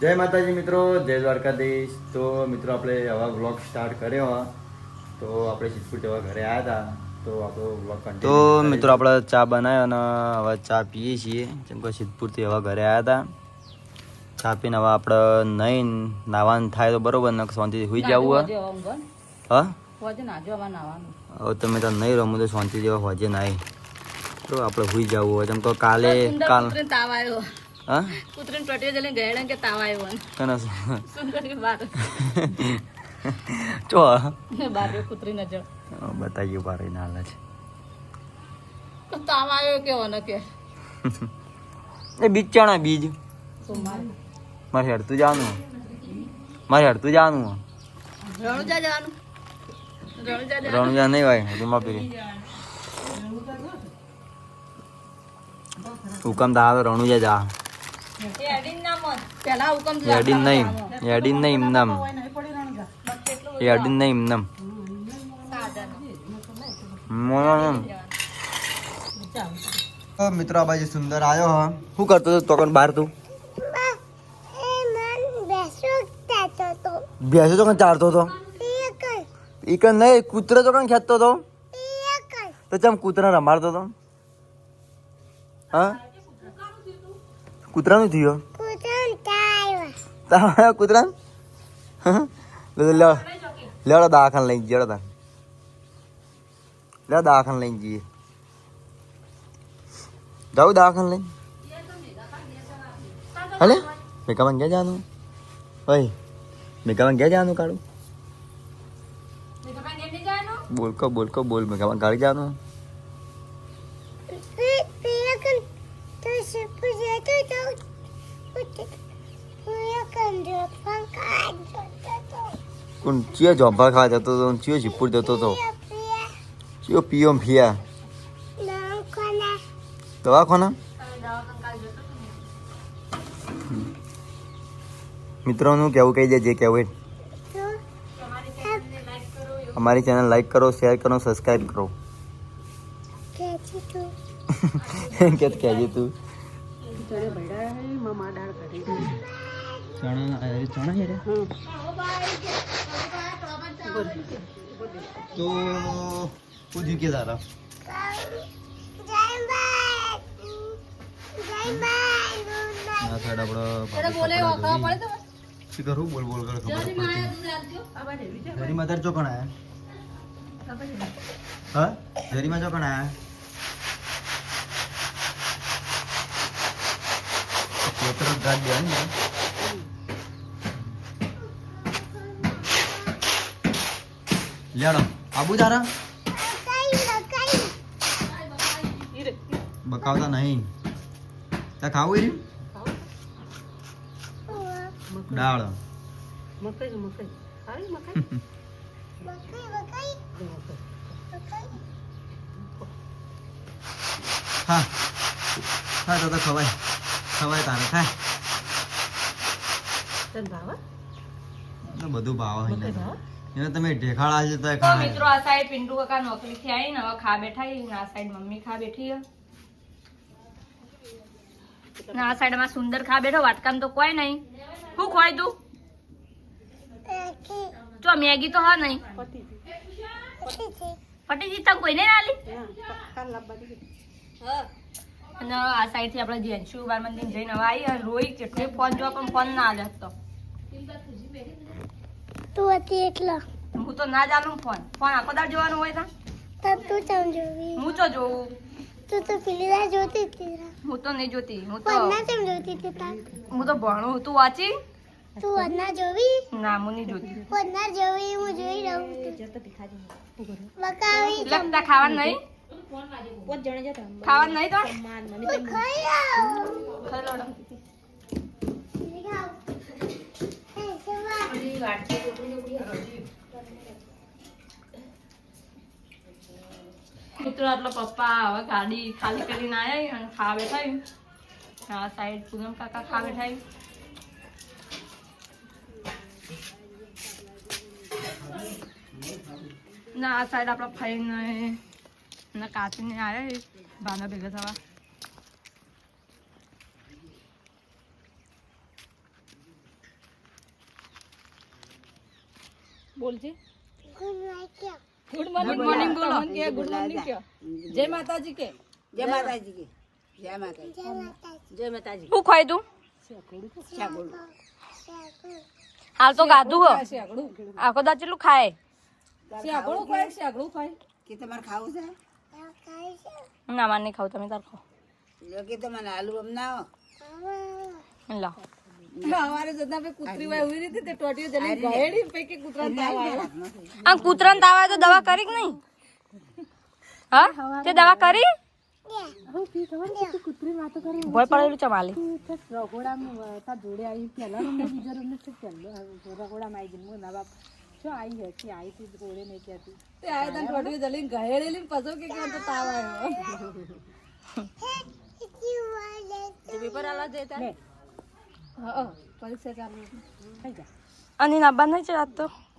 જય માતાજી મિત્રો જય દ્વારકાધીશ. તો મિત્રો આપણે આવા વ્લોગ સ્ટાર્ટ કર્યો. તો આપણે સિદ્ધપુર જવા ઘરે આવ્યા હતા. તો આપણો વ્લોગ તો મિત્રો આપણે ચા બનાવ્યો અને હવે ચા પીએ છીએ. જેમ કે સિદ્ધપુરથી હવે ઘરે આવ્યા હતા. ચા પીને હવે આપણે નહીં નાવાનું થાય તો બરોબર ને શાંતિથી સુઈ જવું હા. હવે તમે તો નહીં રમું તો શાંતિ જેવા હોજે નાય તો આપણે સુઈ જવું હોય. જેમ તો કાલે કાલ તાવ આવ્યો. હા? કૂતરીને ટોટીએ જઈને ગયડા કે તાવ આવ્યો ને. કના સુંદર બાર. ચો બાર રહ્યો કૂતરીને જો બતાવીએ બારે હાલ છે. તો તાવ આવ્યો કેવો ને કે. એ બીજ ચાણા બીજ. મારે. મારે હેડતું જવાનું. મારે હેડતું તું જાનું જવાનું. રણુજા જવાનું. રણુજા નહીં ભાઈ રૂમા પીરી હુકમ તો રણુજા જા. પેલા હુકમ છે યાડીન નહીં યાડીન નહીં ઇમનામ યાડીન નહીં ઇમનામ મિત્રો આ બાજુ સુંદર આવ્યો હા. શું કરતો હતો તોકન બહાર તું? ભેંસો તો કણ ચારતો હતો? એક નહીં કૂતરો તો કણ ખેંચતો હતો? તો ચમ કૂતરા રમાડતો હતો? હા? કૂતરાનું થયો. તારા કૂતરા લેડો દાખલ લઈ જઈએ તા લે દાખલ લઈને જઈએ. જાઉં દાખલ લઈને? હલે? મેકામાં ક્યાં જવાનું? ઓય મેકામાં ક્યાં જવાનું કાઢું બોલકો બોલકો બોલ. જવાનું કોણ ચિયો જોંભા ખાવા જતો હતો ચિયો જીપુર જતો હતો ચિયો પીઓ ફિયા દવાખાના? મિત્રોનું કેવું કહી દે, જે કહેવું અમારી ચેનલ લાઈક કરો, શેર કરો, સબસ્ક્રાઈબ કરો. કે કહેજે તું. ચણા ચણા હેરે તો પૂછ્યું કે તારા? ના સાઈડ આપણે શું કરું? બોલ બોલ કરે ખબર પડતી. જરી માં તાર ચોકણ આયા? હા? જરીમાં ચોકણ આયા? પેપર ગાડ દે ને લેડો આબુ તારા? બકાવતા નહીં. તા ખાવું એ દાળ. મકાઈ હા હા તો ખવાય. ખવાય તારે ખાય તને ભાવે બધું ભાવ હોય ને એને તમે ઢેખાડા છે તો ખા મિત્રો આ સાઈડ પિન્ટુ કાકા નોકરી થી આવીને હવે ખા બેઠા છે ને આ સાઈડ મમ્મી ખા બેઠી છે. ને આ સાઈડમાં સુંદર ખા બેઠો વાટકામ તો કોઈ નહીં. શું ખોય તું? જો મેગી તો હા નહીં. પતી પટી જીતા કોઈ નહીં આલી. કાલ લાવવાની અને આ સાઈડથી આપણે જેન્સુ બાર મંદિર જઈને હવે આવી અને રોહિત કેટલી ફોન જોવા પણ ફોન ના આલે તો તું હતી એટલા. હું તો ના જાણું ફોન. ફોન આખો દાડ જોવાનું હોય તા. તો તું સમજવી હું તો જોઉં. તું તો પેલી વાર જોતી હતી હું તો નહીં જોતી. હું તો ના ચમ જોતી હતી તા હું તો ભણું. તું વાંચી? તું વરના જોવી? ના હું નહીં જોતી. વરના જોવી હું જોઈ રહું છું. બકાવી લગતા ખાવાનું નહીં? ખાવાનું નહીં તો હું ખાઈ આવું ખાઈ લો લો. એ, જવા. મિત્રો આટલા પપ્પા હવે ગાડી ખાલી કરીને આયા અને ખા બેઠા આ સાઈડ પૂનમ કાકા ખા બેઠા ના આ સાઈડ આપણા ફઈને અને કાચીને આવે ભાના ભેગા થવા બોલજી ગુડ મોર્નિંગ બોલો ગુડ મોર્નિંગ કે જય માતાજી કે જય માતાજી કે જય માતાજી જય માતાજી શું ખાઈ તું હાલ તો ગાધું હો. આખો દાચેલું ખાય? શેકડું ખાય શેકડું ખાય. કે તમારે ખાવું છે? ના માર નહીં ખાવું તમે તાર ખાવ લો તો મને આલુ બનાવો આમાં લાવ અમારે જતા પે કૂતરી હોય એવી રીતે તે ટોટીઓ જલી ગયેડી પૈકી કૂતરા તાવ આવ્યો આમ તાવ આવે તો દવા કરી કે નહીં? હા? તે દવા કરી? ભય પડેલું છે માલી તે આયા તને ટોટીઓ જલી ગયેલી પછી કે કે તો તાવ આવ્યો પેપર આલા. જતા હા પરીક્ષા ચાલુ અને નાબા નહીં છે આજ તો કોણ લાવશે ના રે બસ થઈ ગયું ના એ તો? રાતે આબુ તું તો બધું ઢાડ વાતે હતી. રાતે કીધું પુસાણ દિવસ હતો હું તો જઉં એમ કે. આયા તા ને? લાલો કીધું, આ તમે હું તો કી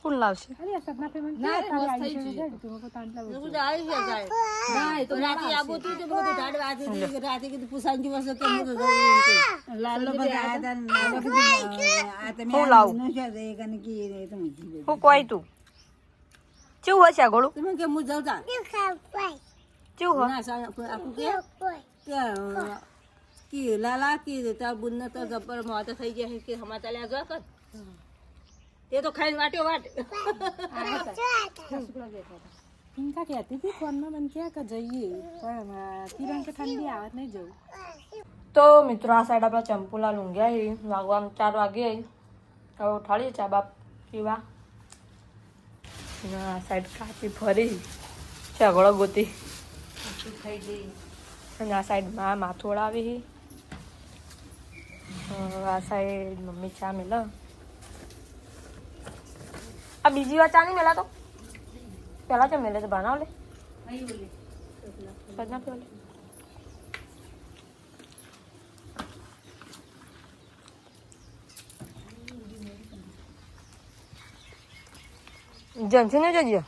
રે તો મૂકી દે. હું કોઈ તું ચેવું આ ગોળું તમે કે હું જાઉં તા? ચેવું હો ના, સા- આપું કે કે લાલા કે તાર બુનને તો જબર મોત થઈ જાય કે સમાચાર લે જો કર તે તો ખાઈને વાટ્યો વાટ. તો મિત્રો આ સાઈડ આપણા ચંપુલા લુંગ્યા છે વાગવા ચાર વાગે હવે ઉઠાડીએ ચા બાપ પીવા. આ સાઈડ કાપી ફરી ચગડો ગોતી. અને આ સાઈડમાં માથું ઓળાવી છે. અ, આ સાઈડ મમ્મી ચા મેલ. આ બીજી વાર ચા નહીં મેલા તો પેલા ચા મેલે તો બનાવ લે. જમશે ને જજો?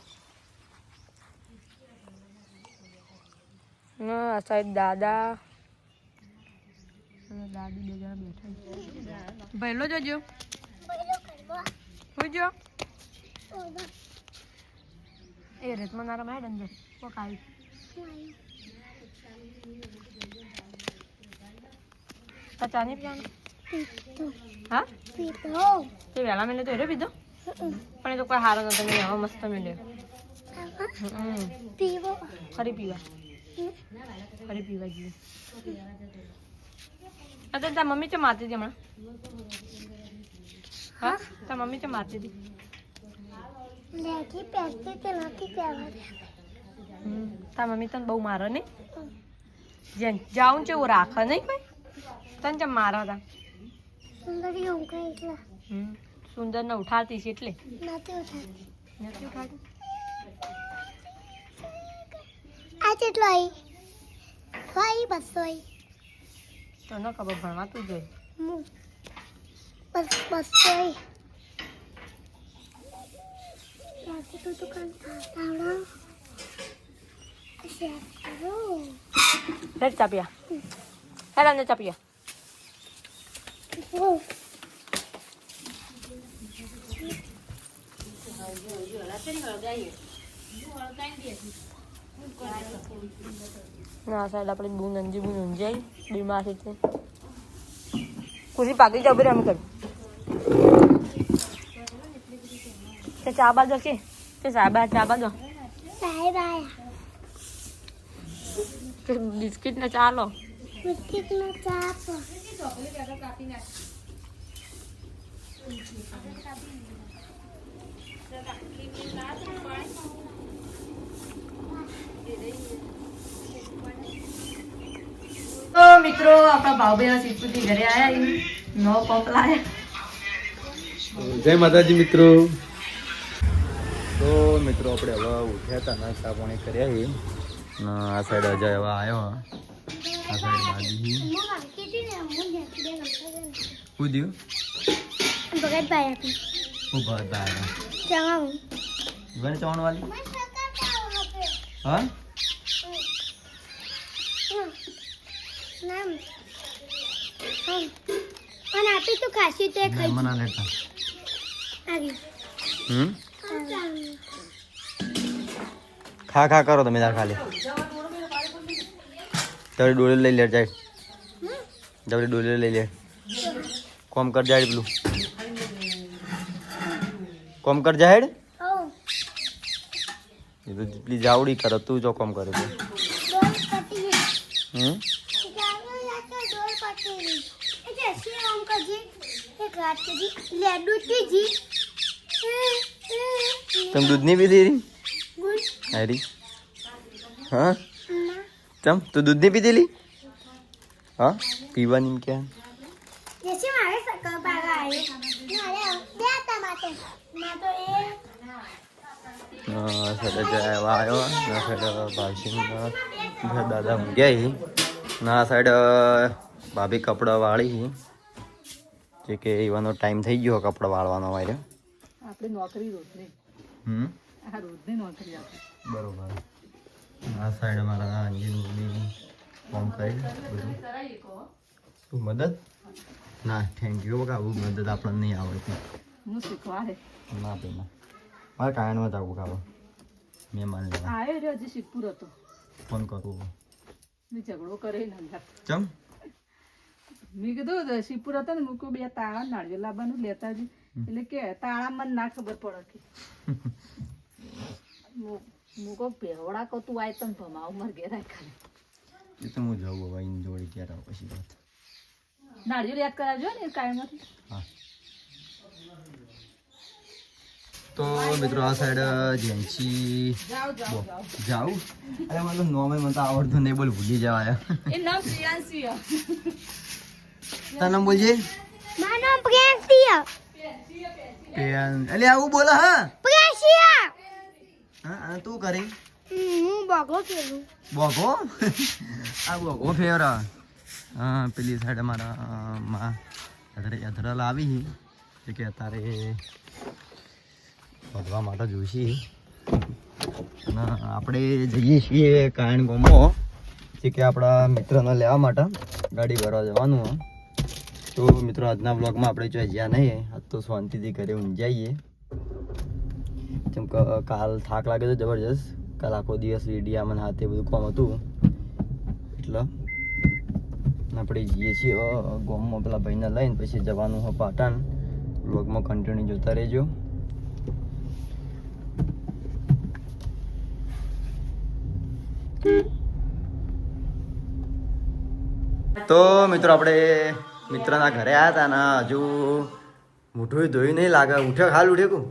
ના આ સાઈડ દાદા. દાદી બે જણા બેઠા છે. પહેલો જજો. હોય જો એ રેતમાં ના રમાય અંદર કોક આવી આ ચા નહીં પીવાનું હા તે વહેલા મેલે તો એરો પીધો પણ એ તો કોઈ હારો નતો મેં હવે મસ્ત મેલ્યો હમ પીવો ફરી પીવા ફરી પીવા જઈએ અત્યારે તાર મમ્મી છે મારતી હતી હમણાં હા તાર મમ્મી છે મારતી હતી પહેરતી નથી પહેરવા તાર મમ્મી તને બહુ મારે નહીં? જેમ જાઉં છે એવું રાખે નહીં કોઈ? તને જેમ મારા હતા સુંદરી ને ઉઠાડતી છે એટલે. નથી ઉઠાતી નથી ઉઠાડતી? આ કેટલો ભાઈ બસો તો ન ખબર ભણવા તું જોઈ બસો બસ બસો આવી ત્યાંથી તો દુકાન આવડો શેર કરો હેડ ચાપિયા હેડ અંદર ચાપિયા ઓ ના સાઈડ આપણે બુ નંજી બુ નંજાઈ બીમાર છે તે ખુશી પાકી જાવ બરે અમે કર તે ચા બાજો કે તે સાબા ચા બાજો સાહેબ આયા તે બિસ્કિટ ને ચા લો બિસ્કિટનો ચા આપો તો મિત્રો આપણા ભાવભાઈ સીતુથી ઘરે આયા નો પંપ લાયા જય માતાજી મિત્રો તો મિત્રો આપણે હવે ઉઠ્યા હતા નાસ્તા પાણી કર્યા છે આ સાઈડ અજય હવે આવ્યો આ સાઈડ બાજુ શું થયું? શું ચવાણું ચવાણ વાલી હા? નામ અને આપી તો ખાસી તો ખાઈ મહેમાન લેતા. આવી. હમ? હા ખા ખા કરો તમે તાર ખાલી. તારી ડોલે લઈ લે જાય. જબરી ડોલે લઈ લે. કોમ કર જાય પેલું. કોમ કર જાય એ તો જેટલી જાવડી કરે, તું જો કોમ કરે ગઈ હમ? એક રાત લેડુ તીજી તમે દૂધ નહીં પીધી રી હારી હા ચમ તું દૂધ નહીં પીધેલી હા પીવાની ક્યાં દાદા મૂક્યા ના સાઈડ ભાભી કપડાં વાળી જે કે એવાનો ટાઈમ થઈ ગયો કપડાં વાળવાનો મારે આપણે નોકરી રોજ નહીં હમ? આ રોજની નોકરી આપણે બરોબર. આ સાઈડ મારા અંજીની ફોન કરી બધું. શું મદદ? ના થેન્ક યુ બકા આવું મદદ આપણને નહીં આવડતી. હું શીખવાડે ના ના. મારે કાયણમાં જવું ખાવા મેં લેવા. આવ્યો રહ્યો હજી શીખપુર હતો. ફોન કરું મેં ઝઘડો કરે ને અંદર ચમ? મેં કીધું શીપુર હતો ને મૂકું બે તાવા નાળિયેર લાવવાનું લેતા જ એટલે કે તાળામાં ના ખબર પડે કે હું કહું ભેવડા કહું તું આય તને ભમાવ માર ઘેર આય ખાલી. એ તો હું જાઉં હવે એની જોડી ક્યારે આવું પછી વાત. નાળિયેર યાદ કરાવજો ને કાયમાંથી. હા. તો મિત્રો આ સાઈડ જેન્સી જાઉં અરે મને નોમે મને તો આવડતું નહીં બોલ ભૂલી જવાય. એ નામ પ્રિયાંશી. તારું નામ બોલજે. મારું નામ પ્રિયંશિયા પેન એટલે આવું બોલો હા. પ્રેશિયા હા તું કરી હું બોગો કેલું બોગો? આ બોગો ફેવરા હા પેલી સાઈડ અમારા માં અધરે અધરલ આવી જે કે અત્યારે ભગવા માટે જોઈશી. આપણે જઈએ છીએ કાયણ ગોમો જે કે આપણા મિત્રને લેવા માટે ગાડી ભરવા જવાનું હો. તો મિત્રો, આજના બ્લોગમાં આપણે જો જ્યાં નહીં, આજ તો શાંતિથી ઘરે ઊંઝાઈએ જેમ કે, કાલ થાક લાગે તો જબરજસ્ત. કાલ આખો દિવસ રેડિયા મને હાથે બધું કોમ હતું. એટલે આપણે જઈએ છીએ ગોમમાં પેલા ભાઈને લઈને, પછી જવાનું હોય પાટણ. બ્લોગમાં કન્ટિન્યુ જોતા રહેજો. તો મિત્રો, આપણે મિત્રના ઘરે આવ્યા હતા ને હજુ મોઢું ધોઈ નહીં લાગે. ઉઠ્યો હાલ ઉઠ્યો કું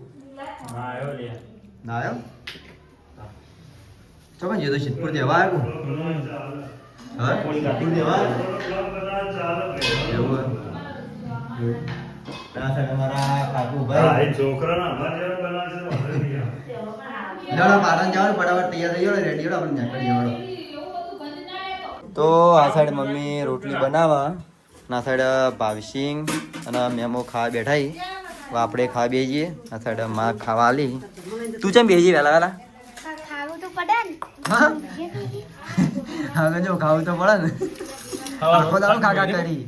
ના આવ્યો તો સિદ્ધપુર દેવા આવ્યો હા? દેવા આવ્યો? એવું તો. આ સાઈડ મમ્મી રોટલી બનાવવા. ના સાઈડ ભાવસિંગ અને મેમો ખાવા બેઠા હી. આપણે ખાવા બેસીએ આ સાઈડમાં ખાવા આલી. તું ચમ બેસી વહેલા વહેલા? ખાવું તો પડે ને. હા? હવે જો ખાવું તો પડે ને. આખો દાડો કાકા કરી.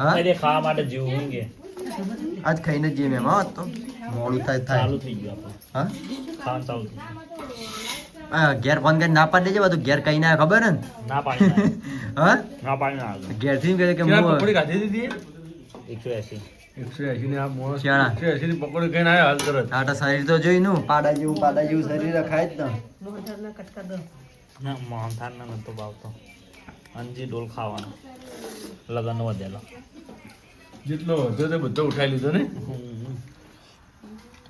હા? ખાવા માટે જીવું કે આજ ખાઈને જ જઈએ મેમ તો. મોડું થાય થાય. ચાલુ થઈ ગયું આપણે. હા? ખાવાનું ચાલુ થઈ ગયું. ઘેર ફોન કરીને ના પાડી દેજે બધું ઘેર કઈ ના ખબર ને? ના પાડી ના. હા? ના પાડી ના ઘેરથી કહે કે હું એકસો એસી શિયાળા. આ તો શરીર તો જોઈ નું. પાડા જેવું પાડા જેવું શરીર ખાય જ ને ના મોહનથાળ ના નતો બાવતો અંજી ડોલ ખાવાનો. લગન વધેલો. જેટલો વધ્યો તે બધો ઉઠાઈ લીધો ને?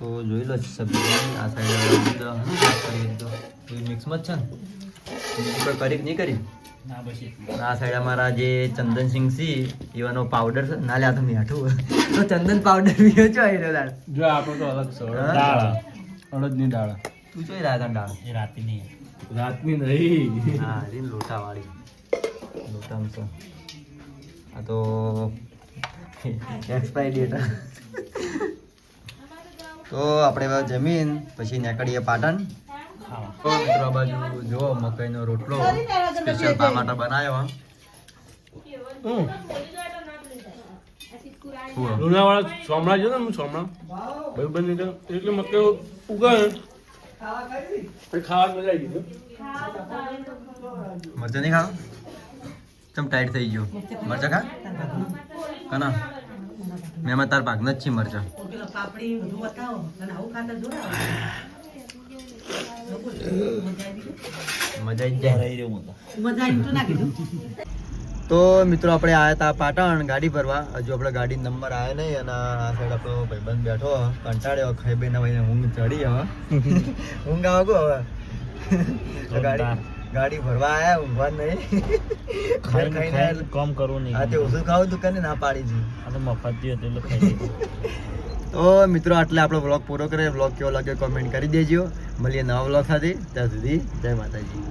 તો જોઈ લો સબ્જી આ સાઈડ મિક્સમાં જ છે ને? ઉપર કોઈ કરી નહીં કરી? આ સાઈડ અમારા જે ચંદનસિંહ સી એવાનો પાવડર છે ના? લે આ તો મીઠું તો ચંદન પાવડર પીયો છો એ દાળ જો આપણો તો અલગ છો? દાળ. અડદની દાળ. તું જોઈ રહ્યા હતા દાળ? એ રાતી નહીં. રાતની નહીં. હા રીન લોટા વાળી લોટામ આ તો એક્સપાયરી ડેટ તો આપણે જમીન પછી નીકળીએ પાટણ. તો મિત્રો બાજુ જો મકાઈનો રોટલો સ્પેશિયલ પા માટે બનાવ્યો લુણાવાળા સોમણા છે ને હું સોમણા ભાઈ બંધ એટલે મકે ઉગાડે. મજા આવી ગઈ મરચા નહીં ખાવ? ચમ ટાઈટ થઈ ગયો. મરચા ખા? કના? મેં એમાં તાર ભાગ જ છે મરચા. તો મિત્રો આપણે આવ્યા હતા પાટણ ગાડી ભરવા. હજુ આપણે ગાડી નંબર આવ્યા નહીં અને આ સાઈડ આપણો ભાઈબંધ બેઠો. કંટાળ્યો ખાઈ બેને ભાઈને ઊંઘ ચડી હવે. ઊંઘ આવે હવે. ગાડી ગાડી ભરવા આયા ઊંઘવા નહીં. ખાઈ ખાઈને કામ કરવું હા તે નહીં ઓછું ખાવું દુકાને ના પાડી જી. આ તો મફત હતી એટલે ખાઈ તો મિત્રો આટલે આપણો વ્લોગ પૂરો કરે વ્લોગ કેવો લાગ્યો કોમેન્ટ કરી દેજો. મળીએ નવા વ્લોગ સાથે. ત્યાં સુધી જય માતાજી.